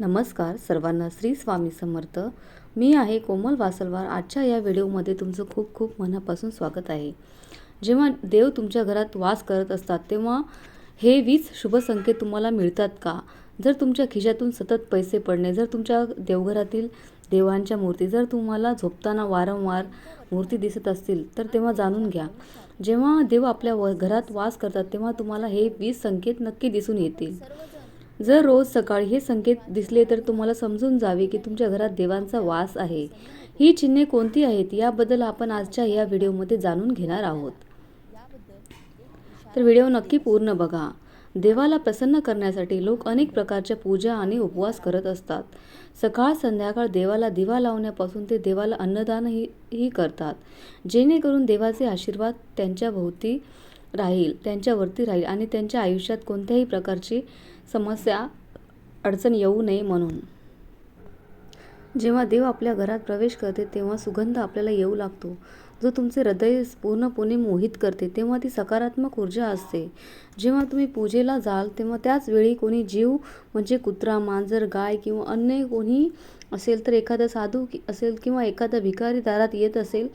नमस्कार सर्वांना श्री स्वामी समर्थ. मी आहे कोमल वासलवार. आजच्या या व्हिडिओमध्ये तुमचं खूप खूप मनापासून स्वागत आहे. जेव्हा देव तुमच्या घरात वास करत असतात तेव्हा हे वीस शुभ संकेत तुम्हाला मिळतात का? जर तुमच्या खिशातून सतत पैसे पडणे जर तुमच्या देवघरातील देवांच्या मूर्ती जर तुम्हाला झोपताना वारंवार मूर्ती दिसत असतील तर तेव्हा जाणून घ्या. जेव्हा देव आपल्या व घरात वास करतात तेव्हा तुम्हाला हे वीस संकेत नक्की दिसून येतील. जर रोज सकाळी हे संकेत दिसले तर तुम्हाला समजून जावे की तुमच्या घरात देवांचा वास आहे. ही चिन्हे कोणती आहेत याबद्दल आपण आजच्या या व्हिडिओमध्ये जाणून घेणार आहोत. तर व्हिडिओ नक्की पूर्ण बघा. देवाला प्रसन्न करण्यासाठी लोक अनेक प्रकारच्या पूजा आणि उपवास करत असतात. सकाळ संध्याकाळ देवाला दिवा लावण्यापासून ते देवाला अन्नदानही ही करतात. जेणेकरून देवाचे आशीर्वाद त्यांच्या भोवती राहील त्यांच्यावरती राहील आणि त्यांच्या आयुष्यात कोणत्याही प्रकारची समस्या अडचण येऊ नये म्हणून. जेव्हा देव आपल्या घरात प्रवेश करते तेव्हा सुगंध आपल्याला येऊ लागतो. जो तुमचे हृदय पूर्णपणे मोहित करते तेव्हा ती सकारात्मक ऊर्जा असते. जेव्हा तुम्ही पूजेला जाल तेव्हा त्याच वेळी कोणी जीव म्हणजे कुत्रा मांजर गाय किंवा अन्य कोणी असेल तर एखादा साधू कि- असेल किंवा एखादा भिकारी दारात येत असेल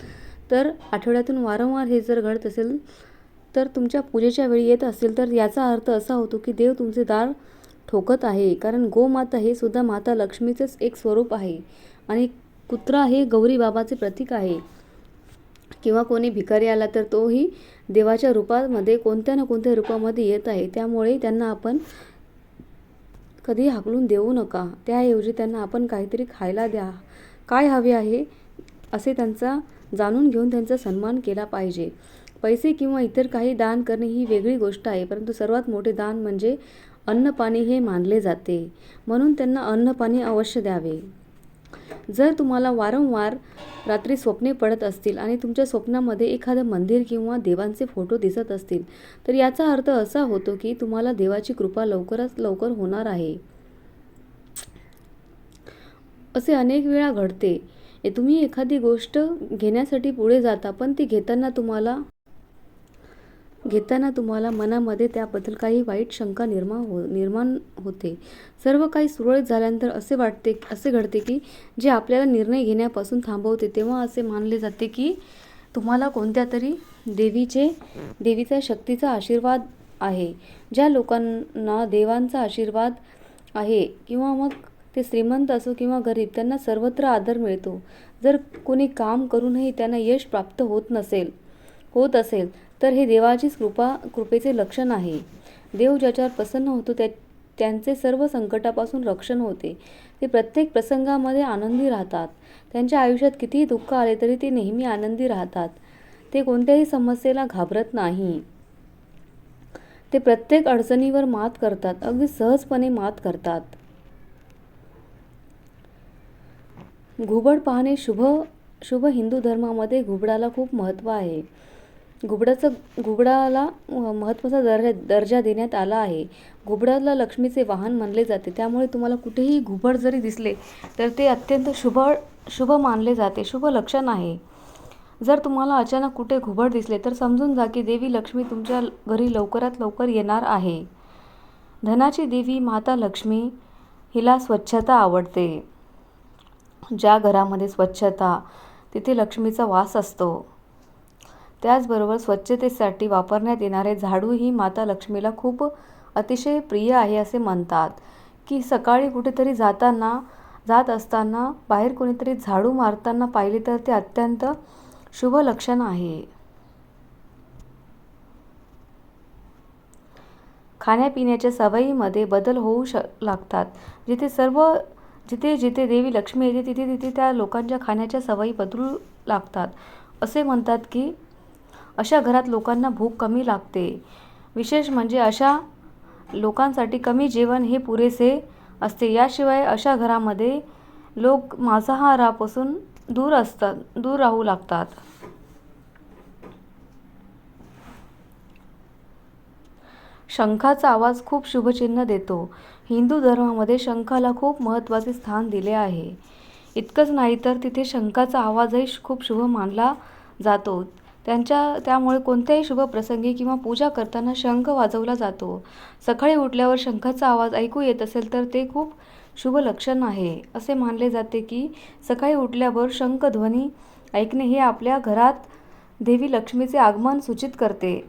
तर आठवड्यातून वारंवार हे जर घडत असेल तर तुमच्या पूजेच्या वेळी येत असेल तर याचा अर्थ असा होतो की देव तुमचे दार ठोकत आहे कारण गोमाता हे सुद्धा माता लक्ष्मीचंच एक स्वरूप आहे आणि कुत्रा हे गौरी बाबाचे प्रतीक आहे. किंवा कोणी भिकारी आला तर तोही देवाच्या रूपामध्ये कोणत्या ना कोणत्या रूपामध्ये येत आहे त्यामुळे त्यांना आपण कधी हाकलून देऊ नका. त्याऐवजी त्यांना आपण काहीतरी खायला द्या. काय हवे आहे असे त्यांचा जाणून घेऊन त्यांचा सन्मान केला पाहिजे. पैसे किंवा इतर काही दान करणे ही वेगळी गोष्ट आहे परंतु सर्वात मोठे दान म्हणजे अन्नपाणी हे मानले जाते. म्हणून त्यांना अन्नपाणी अवश्य द्यावे. जर तुम्हाला वारंवार रात्री स्वप्ने पडत असतील आणि तुमच्या स्वप्नामध्ये एखादं मंदिर किंवा देवांचे फोटो दिसत असतील तर याचा अर्थ असा होतो की तुम्हाला देवाची कृपा लवकरच लवकर होणार आहे. असे अनेक वेळा घडते. तुम्ही एखादी गोष्ट घेण्यासाठी पुढे जाता पण ती घेताना तुम्हाला घेताना तुम्हाला मनामध्ये त्याबद्दल काही वाईट शंका निर्माण हो निर्माण होते. सर्व काही सुरळीत झाल्यानंतर असे वाटते असे घडते की जे आपल्याला निर्णय घेण्यापासून थांबवते तेव्हा असे मानले जाते की तुम्हाला कोणत्या तरी देवीचे देवीचा शक्तीचा आशीर्वाद आहे ज्या लोकांना देवांचा आशीर्वाद आहे किंवा मग ते श्रीमंत असो किंवा गरीब त्यांना सर्वत्र आदर मिळतो. जर कोणी काम करूनही त्यांना यश प्राप्त होत नसेल होत असेल तर हे देवाचीच कृपा कृपेचे लक्षण आहे. देव ज्याच्यावर प्रसन्न होतो त्या त्यांचे सर्व संकटापासून रक्षण होते. ते प्रत्येक प्रसंगामध्ये आनंदी राहतात. त्यांच्या आयुष्यात कितीही दुःख आले तरी ते नेहमी आनंदी राहतात. ते कोणत्याही समस्येला घाबरत नाही. ते प्रत्येक अडचणीवर मात करतात. अगदी सहजपणे मात करतात. घुबड पाहणे शुभ शुभ हिंदू धर्मामध्ये घुबडाला खूप महत्त्व आहे. घुबडाचं घुबडाला महत्त्वाचा दर्जा दर्जा देण्यात आला आहे. घुबडाला लक्ष्मीचे वाहन मानले जाते. त्यामुळे तुम्हाला कुठेही घुबड जरी दिसले तर ते अत्यंत शुभ शुभ मानले जाते. शुभ लक्षण आहे. जर तुम्हाला अचानक कुठे घुबड दिसले तर समजून जा की देवी लक्ष्मी तुमच्या घरी लवकरात लवकर येणार आहे. धनाची देवी माता लक्ष्मी हिला स्वच्छता आवडते. ज्या घरामध्ये स्वच्छता तिथे लक्ष्मीचा वास असतो. त्याचबरोबर स्वच्छतेसाठी वापरण्यात येणारे झाडू ही माता लक्ष्मीला खूप अतिशय प्रिय आहे असे म्हणतात. की सकाळी कुठेतरी जाताना जात असताना बाहेर कोणीतरी झाडू मारताना पाहिले तर ते अत्यंत शुभ लक्षण आहे. खाण्यापिण्याच्या सवयीमध्ये बदल होऊ श लागतात. जिथे सर्व जिथे जिथे देवी लक्ष्मी येते तिथे तिथे त्या लोकांच्या खाण्याच्या सवयी बदलू लागतात. असे म्हणतात की अशा घरात लोकांना भूक कमी लागते. विशेष म्हणजे अशा लोकांसाठी कमी जेवण हे पुरेसे असते. याशिवाय अशा घरामध्ये लोक मांसाहारापासून दूर असतात दूर राहू लागतात. शंखाचा आवाज खूप शुभचिन्ह देतो. हिंदू धर्मामध्ये शंखाला खूप महत्त्वाचे स्थान दिले आहे. इतकंच नाही तर तिथे शंखाचा आवाजही खूप शुभ मानला जातो. त्यांच्या त्यामुळे कोणत्याही शुभ प्रसंगी किंवा पूजा करताना शंख वाजवला जातो. सकाळी उठल्यावर शंखाचा आवाज ऐकू येत असेल तर ते खूप शुभ लक्षण आहे. असे मानले जाते की सकाळी उठल्यावर शंख ध्वनी ऐकणे हे आपल्या घरात देवी लक्ष्मीचे आगमन सूचित करते.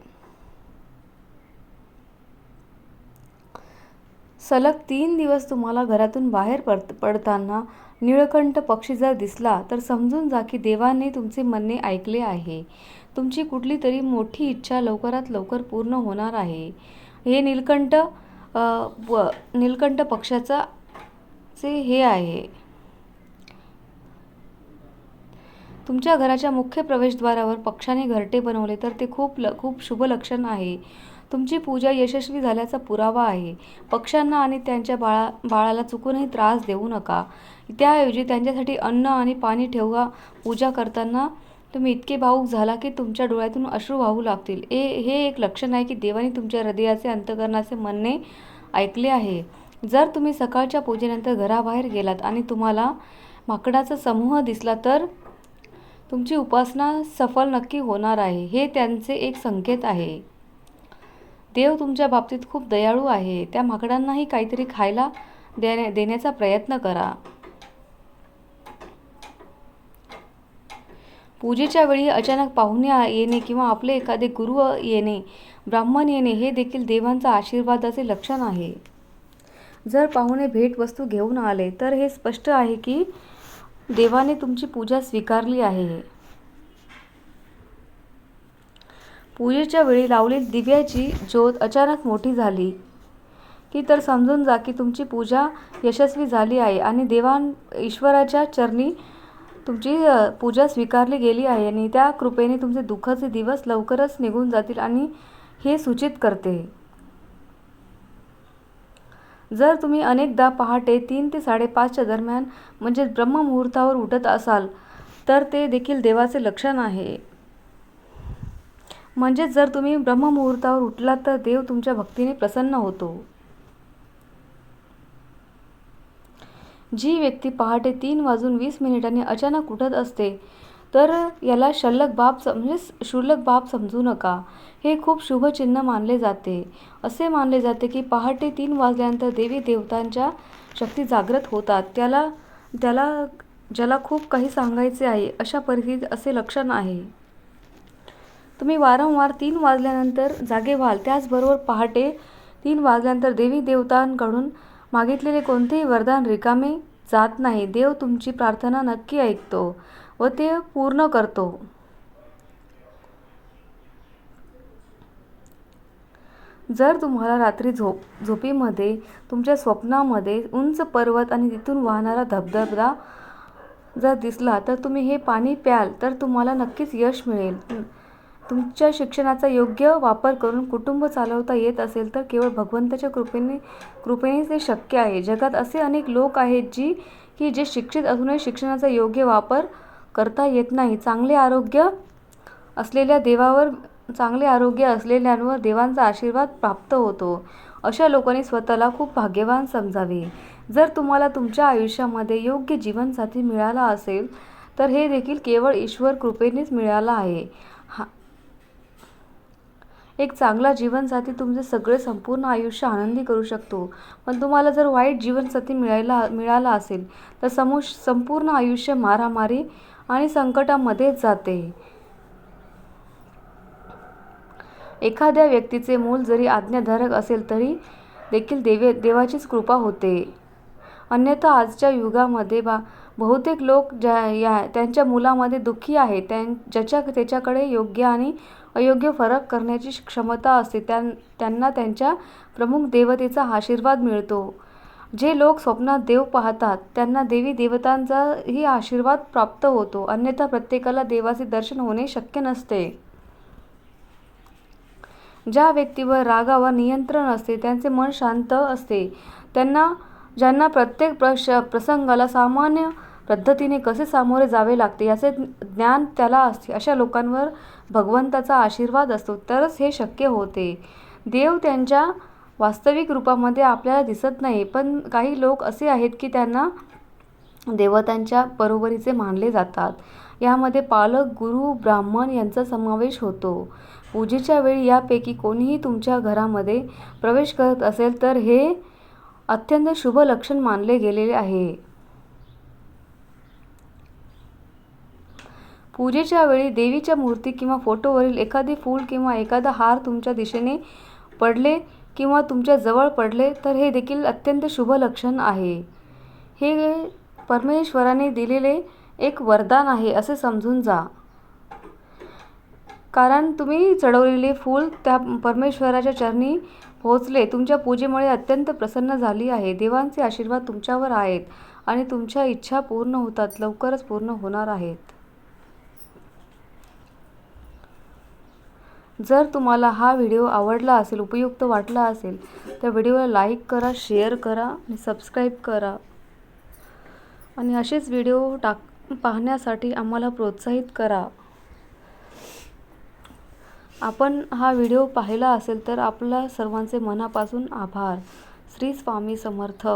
सलग तीन दिवस तुम्हाला घरातून बाहेर पड पडताना निळकंठ पक्षी जर दिसला तर समजून जा की देवाने तुमचे म्हणणे ऐकले आहे. तुमची कुठली तरी मोठी इच्छा लवकरात लवकर पूर्ण होणार आहे. हे नीलकंठ व नीलकंठ पक्षाचा चे हे आहे. तुमच्या घराच्या मुख्य प्रवेशद्वारावर पक्षाने घरटे बनवले तर ते खूप ल खूप शुभ लक्षण आहे. तुमची पूजा यशस्वी झाल्याचा पुरावा आहे. पक्ष्यांना आणि त्यांच्या बाळा बाळाला चुकूनही त्रास देऊ नका. त्याऐवजी त्यांच्यासाठी अन्न आणि पाणी ठेवा पूजा करताना तुम्ही इतके भावूक झाला की तुमच्या डोळ्यातून अश्रू वाहू लागतील. ए हे एक लक्षण आहे की देवाने तुमच्या हृदयाचे अंतकरणाचे म्हणणे ऐकले आहे. जर तुम्ही सकाळच्या पूजेनंतर घराबाहेर गेलात आणि तुम्हाला माकडाचा समूह दिसला तर तुमची उपासना सफल नक्की होणार आहे हे त्यांचे एक संकेत आहे. देव तुमच्या बाबतीत खूप दयाळू आहे. त्या माकडांनाही काहीतरी खायला देण्या देण्याचा प्रयत्न करा. पूजेच्या वेळी अचानक पाहुणे येणे किंवा आपले एखादे गुरु येणे ब्राह्मण येणे हे देखील देवांचा आशीर्वादाचे लक्षण आहे. जर पाहुणे भेटवस्तू घेऊन आले तर हे स्पष्ट आहे की देवाने तुमची पूजा स्वीकारली आहे. पूजेच्या वेळी लावलेली दिव्याची ज्योत अचानक मोठी झाली की तर समजून जा की तुमची पूजा यशस्वी झाली आहे आणि देवान ईश्वराच्या चरणी तुमची पूजा स्वीकारली गेली आहे आणि त्या कृपेने तुमचे दुःखाचे दिवस लवकरच निघून जातील आणि हे सूचित करते. जर तुम्ही अनेकदा पहाटे तीन ते साडेपाचच्या दरम्यान म्हणजे ब्रह्ममुहूर्तावर उठत असाल तर ते देखील देवाचे लक्षण आहे. म्हणजेच जर तुम्ही ब्रह्ममुहूर्तावर उठलात तर देव तुमच्या भक्तीने प्रसन्न होतो. जी व्यक्ती पहाटे तीन वाजून वीस मिनिटांनी अचानक उठत असते तर याला शल्लक बाब सम- म्हणजे क्षुल्लक बाब समजू नका. हे खूप शुभचिन्ह मानले जाते. असे मानले जाते की पहाटे तीन वाजल्यानंतर देवी देवतांच्या शक्ती जागृत होतात. त्याला त्याला ज्याला खूप काही सांगायचे आहे अशा परिस्थितीत असे लक्षण आहे. तुम्ही वारंवार तीन वाजल्यानंतर जागे व्हाल. त्याचबरोबर पहाटे तीन वाजल्यानंतर देवी देवतांकडून मागितलेले कोणतेही वरदान रिकामे जात नाही. देव तुमची प्रार्थना नक्की ऐकतो व ते पूर्ण करतो. जर तुम्हाला रात्री झोप झोपीमध्ये तुमच्या स्वप्नामध्ये उंच पर्वत आणि तिथून वाहणारा धबधबा जर दिसला तर तुम्ही हे पाणी प्याल तर तुम्हाला नक्कीच यश मिळेल. तुमच्या शिक्षणाचा योग्य वापर करून कुटुंब चालवता येत असेल तर केवळ भगवंताच्या कृपेने कृपेनेच ते शक्य आहे. जगात असे अनेक लोक आहेत जी की जे शिक्षित असूनही शिक्षणाचा योग्य वापर करता येत नाही. चांगले आरोग्य असलेल्या देवावर चांगले आरोग्य असलेल्यांवर देवांचा आशीर्वाद प्राप्त होतो. अशा लोकांनी स्वतःला खूप भाग्यवान समजावे. जर तुम्हाला तुमच्या आयुष्यामध्ये योग्य जीवनसाथी मिळाला असेल तर हे देखील केवळ ईश्वर कृपेनेच मिळालं आहे. एक चांगला जीवनसाथी तुमचे सगळे संपूर्ण आयुष्य आनंदी करू शकतो. पण तुम्हाला जर वाईट जीवनसाथी मिळायला मिळाला असेल तर समू संपूर्ण आयुष्य मारामारी आणि संकटामध्येच जाते. एखाद्या व्यक्तीचे मूल जरी आज्ञाधारक असेल तरी देखील देवे देवाचीच कृपा होते. अन्यथा आजच्या युगामध्ये बा बहुतेक लोक ज्या या त्यांच्या मुलामध्ये दुःखी आहे त्यां ज्याच्या त्याच्याकडे योग्य आणि अयोग्य फरक करण्याची क्षमता असते त्यां त्यांना त्यांच्या प्रमुख देवतेचा आशीर्वाद मिळतो. जे लोक स्वप्नात देव पाहतात त्यांना देवी देवतांचाही आशीर्वाद प्राप्त होतो अन्यथा प्रत्येकाला देवाचे दर्शन होणे शक्य नसते. ज्या व्यक्तीवर रागावर नियंत्रण असते त्यांचे मन शांत असते त्यांना ज्यांना प्रत्येक प्रश प्रसंगाला सामान्य पद्धतीने कसे सामोरे जावे लागते याचे ज्ञान त्याला असते. अशा लोकांवर भगवंताचा आशीर्वाद असतो. तरच हे शक्य होते. देव त्यांच्या वास्तविक रूपामध्ये आपल्याला दिसत नाही पण काही लोक असे आहेत की त्यांना देवतांच्या बरोबरीचे मानले जातात. यामध्ये पालक गुरु ब्राह्मण यांचा समावेश होतो. पूजेच्या वेळी यापैकी कोणीही तुमच्या घरामध्ये प्रवेश करत असेल तर हे अत्यंत शुभ लक्षण मानले गेलेले आहे. पूजेच्या वेळी देवीच्या मूर्ती किंवा फोटोवरील एखादी फूल किंवा एखादा हार तुमच्या दिशेने पडले किंवा तुमच्या जवळ पडले तर हे देखील अत्यंत शुभ लक्षण आहे. हे परमेश्वराने दिलेले एक वरदान आहे असे समजून जा. कारण तुम्ही चढवलेले फूल त्या परमेश्वराच्या चरणी पोहोचले. तुमच्या पूजेमुळे अत्यंत प्रसन्न झाली आहे. देवांचे आशीर्वाद तुमच्यावर आहेत आणि तुमच्या इच्छा पूर्ण होतात. लवकरच पूर्ण होणार आहेत. जर तुम्हाला हा व्हिडिओ आवडला असेल उपयुक्त वाटला असेल तर व्हिडिओला लाईक करा शेअर करा आणि सबस्क्राईब करा. आणि असेच व्हिडिओ टाक पाहण्यासाठी आम्हाला प्रोत्साहित करा. आपण हा व्हिडिओ पाहिला असेल तर आपला सर्वांचे मनापासून आभार. श्री स्वामी समर्थ.